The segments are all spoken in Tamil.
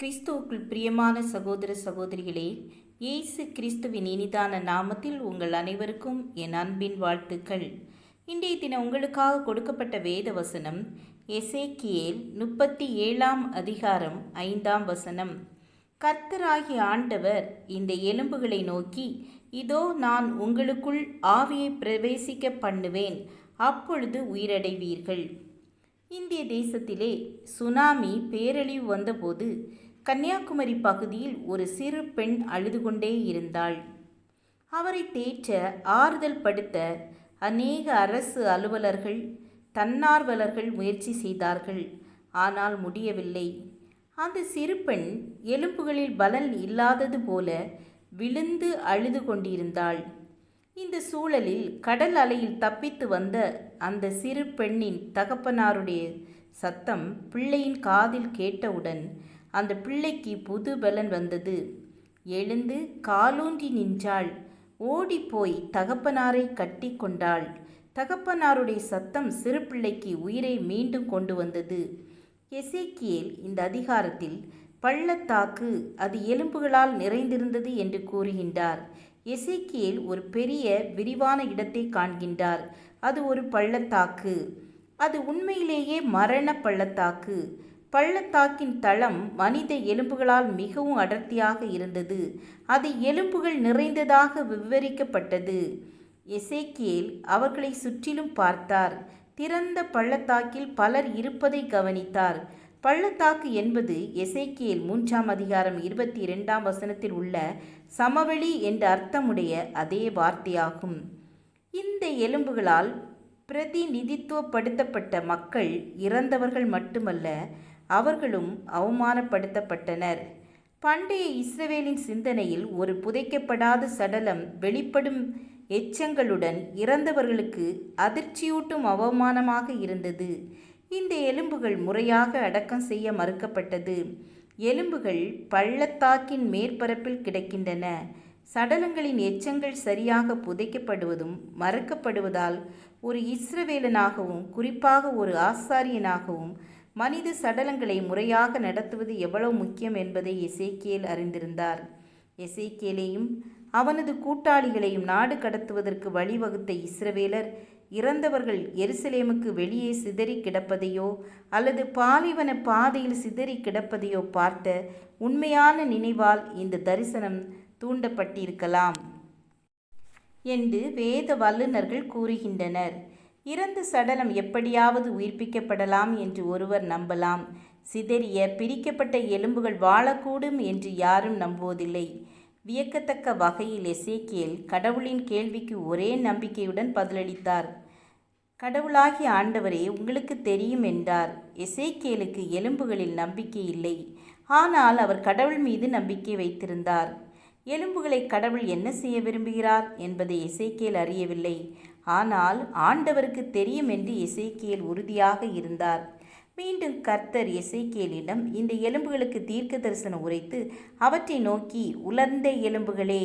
கிறிஸ்துவுக்குள் பிரியமான சகோதர சகோதரிகளே இயேசு கிறிஸ்துவின் இனிதான நாமத்தில் உங்கள் அனைவருக்கும் என் அன்பின் வாழ்த்துக்கள். இன்றைய தினம் உங்களுக்காக கொடுக்கப்பட்ட வேத வசனம் எசேக்கியேல் முப்பத்தி ஏழாம் அதிகாரம் ஐந்தாம் வசனம். கர்த்தராகிய ஆண்டவர் இந்த எலும்புகளை நோக்கி இதோ நான் உங்களுக்குள் ஆவியை பிரவேசிக்க பண்ணுவேன் அப்பொழுது உயிரடைவீர்கள். இந்திய தேசத்திலே சுனாமி பேரழிவு வந்தபோது கன்னியாகுமரி பகுதியில் ஒரு சிறு பெண் அழுது கொண்டே இருந்தாள். அவரை தேற்ற ஆறுதல் படுத்த அநேக அரசு அலுவலர்கள் தன்னார்வலர்கள் முயற்சி செய்தார்கள். ஆனால் முடியவில்லை. அந்த சிறு பெண் எலும்புகளில் பலன் இல்லாதது போல விழுந்து அழுது கொண்டிருந்தாள். இந்த சூழலில் கடல் அலையில் தப்பித்து வந்த அந்த சிறு பெண்ணின் தகப்பனாருடைய சத்தம் பிள்ளையின் காதில் கேட்டவுடன் அந்த பிள்ளைக்கு புது பலன் வந்தது. எழுந்து காலூன்றி நின்றாள். ஓடிப்போய் தகப்பனாரை கட்டி கொண்டாள். தகப்பனாருடைய சத்தம் சிறு பிள்ளைக்கு உயிரை மீண்டும் கொண்டு வந்தது. எசேக்கியேல் இந்த அதிகாரத்தில் பள்ளத்தாக்கு அது எலும்புகளால் நிறைந்திருந்தது என்று கூறுகின்றார். எசேக்கியேல் ஒரு பெரிய விரிவான இடத்தை காண்கின்றார். அது ஒரு பள்ளத்தாக்கு. அது உண்மையிலேயே மரண பள்ளத்தாக்கு. பள்ளத்தாக்கின் தளம் மனித எலும்புகளால் மிகவும் அடர்த்தியாக இருந்தது. அது எலும்புகள் நிறைந்ததாக விவரிக்கப்பட்டது. எசேக்கியேல் அவர்களை சுற்றிலும் பார்த்தார். திறந்த பள்ளத்தாக்கில் பலர் இருப்பதை கவனித்தார். பள்ளத்தாக்கு என்பது எசேக்கியேல் மூன்றாம் அதிகாரம் இருபத்தி இரண்டாம் வசனத்தில் உள்ள சமவெளி என்ற அர்த்தமுடைய அதே வார்த்தையாகும். இந்த எலும்புகளால் பிரதிநிதித்துவப்படுத்தப்பட்ட மக்கள் இறந்தவர்கள் மட்டுமல்ல அவர்களும் அவமானப்படுத்தப்பட்டனர். பண்டைய இஸ்ரவேலின் சிந்தனையில் ஒரு புதைக்கப்படாத சடலம் வெளிப்படும் எச்சங்களுடன் இறந்தவர்களுக்கு அதிர்ச்சியூட்டும் அவமானமாக இருந்தது. இந்த எலும்புகள் முறையாக அடக்கம் செய்ய மறுக்கப்பட்டது. எலும்புகள் பள்ளத்தாக்கின் மேற்பரப்பில் கிடக்கின்றன. சடலங்களின் எச்சங்கள் சரியாக புதைக்கப்படுவதும் மறக்கப்படுவதால் ஒரு இஸ்ரவேலனாகவும் குறிப்பாக ஒரு ஆசாரியனாகவும் மனித சடலங்களை முறையாக நடத்துவது எவ்வளவு முக்கியம் என்பதை எசேக்கியல் அறிந்திருந்தார். எசேக்கியலையும் அவனது கூட்டாளிகளையும் நாடு கடத்துவதற்கு வழிவகுத்த இஸ்ரவேலர் இறந்தவர்கள் எருசலேமுக்கு வெளியே சிதறி கிடப்பதையோ அல்லது பாலைவன பாதையில் சிதறி கிடப்பதையோ பார்த்த உண்மையான நினைவால் இந்த தரிசனம் தூண்டப்பட்டிருக்கலாம். என்று வேத வல்லுநர்கள் கூறுகின்றனர். இறந்த சடலம் எப்படியாவது உயிர்ப்பிக்கப்படலாம் என்று ஒருவர் நம்பலாம். சிதறிய பிரிக்கப்பட்ட எலும்புகள் வாழக்கூடும் என்று யாரும் நம்புவதில்லை. வியக்கத்தக்க வகையில் எசேக்கியல் கடவுளின் கேள்விக்கு ஒரே நம்பிக்கையுடன் பதிலளித்தார். கடவுளாகிய ஆண்டவரே உங்களுக்கு தெரியும் என்றார். எசேக்கியலுக்கு எலும்புகளில் நம்பிக்கை இல்லை. ஆனால் அவர் கடவுள் மீது நம்பிக்கை வைத்திருந்தார். எலும்புகளை கடவுள் என்ன செய்ய விரும்புகிறார் என்பதை எசேக்கியல் அறியவில்லை. ஆனால் ஆண்டவருக்கு தெரியும் என்று இசைக்கியல் உறுதியாக இருந்தார். மீண்டும் கர்த்தர் இசைக்கியலிடம் இந்த எலும்புகளுக்கு தீர்க்க தரிசனம் உரைத்து அவற்றை நோக்கி உலர்ந்த எலும்புகளே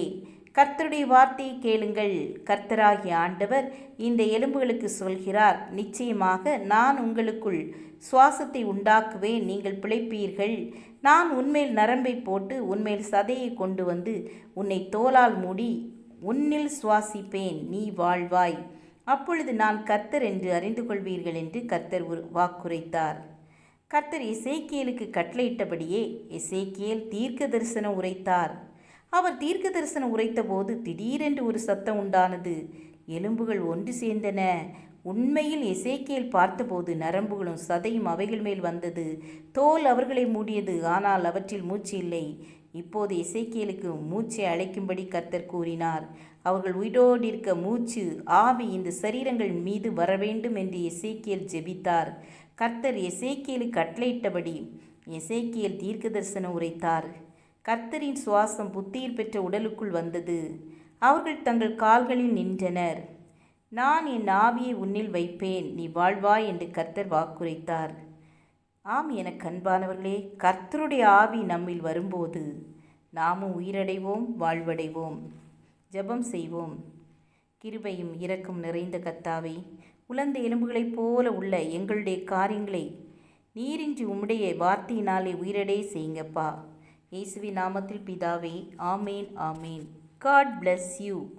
கர்த்தருடைய வார்த்தையை கேளுங்கள். கர்த்தராகிய ஆண்டவர் இந்த எலும்புகளுக்கு சொல்கிறார் நிச்சயமாக நான் உங்களுக்குள் சுவாசத்தை உண்டாக்குவேன் நீங்கள் பிழைப்பீர்கள். நான் உன்மேல் நரம்பை போட்டு உன்மேல் சதையை கொண்டு வந்து உன்னை தோலால் மூடி உன்னில் சுவாசிப்பேன் நீ வாழ்வாய். அப்பொழுது நான் கர்த்தர் என்று அறிந்து கொள்வீர்கள் என்று கர்த்தர் வாக்குரைத்தார். கர்த்தர் இசைக்கியலுக்கு கட்டளையிட்டபடியே இசைக்கியல் தீர்க்க தரிசனம் உரைத்தார். அவர் தீர்க்க தரிசனம் உரைத்தபோது திடீரென்று ஒரு சத்தம் உண்டானது. எலும்புகள் ஒன்று சேர்ந்தன. உண்மையில் இசைக்கியல் பார்த்தபோது நரம்புகளும் சதையும் அவைகள் மேல் வந்தது. தோல் அவர்களை மூடியது. ஆனால் அவற்றில் மூச்சு இல்லை. இப்போது இசைக்கியலுக்கு மூச்சை அழைக்கும்படி கர்த்தர் கூறினார். அவர்கள் உயிரோடு இருக்க மூச்சு ஆவி இந்த சரீரங்கள் மீது வர வேண்டும் என்று இசைக்கியல் ஜெபித்தார். கர்த்தர் எசேக்கியலுக்கு கட்டளையிட்டபடி எசேக்கியல் தீர்க்க தரிசனம் உரைத்தார். கர்த்தரின் சுவாசம் புத்தியில் பெற்ற உடலுக்குள் வந்தது. அவர்கள் தங்கள் கால்களில் நின்றனர். நான் என் ஆவியை உன்னில் வைப்பேன் நீ வாழ்வாய் என்று கர்த்தர் வாக்குரைத்தார். ஆம் எனக்கு அன்பானவர்களே கர்த்தருடைய ஆவி நம்மில் வரும்போது நாமும் உயிரடைவோம் வாழ்வடைவோம் ஜெபம் செய்வோம். கிருபையும் இரக்கம் நிறைந்த கத்தாவை உலர்ந்த எலும்புகளைப் போல உள்ள எங்களுடைய காரியங்களை நீரின்றி உம்முடைய வார்த்தையினாலே உயிரடைய செய்யுங்கப்பா. இயேசுவி நாமத்தில் பிதாவே ஆமேன் ஆமேன். God bless you.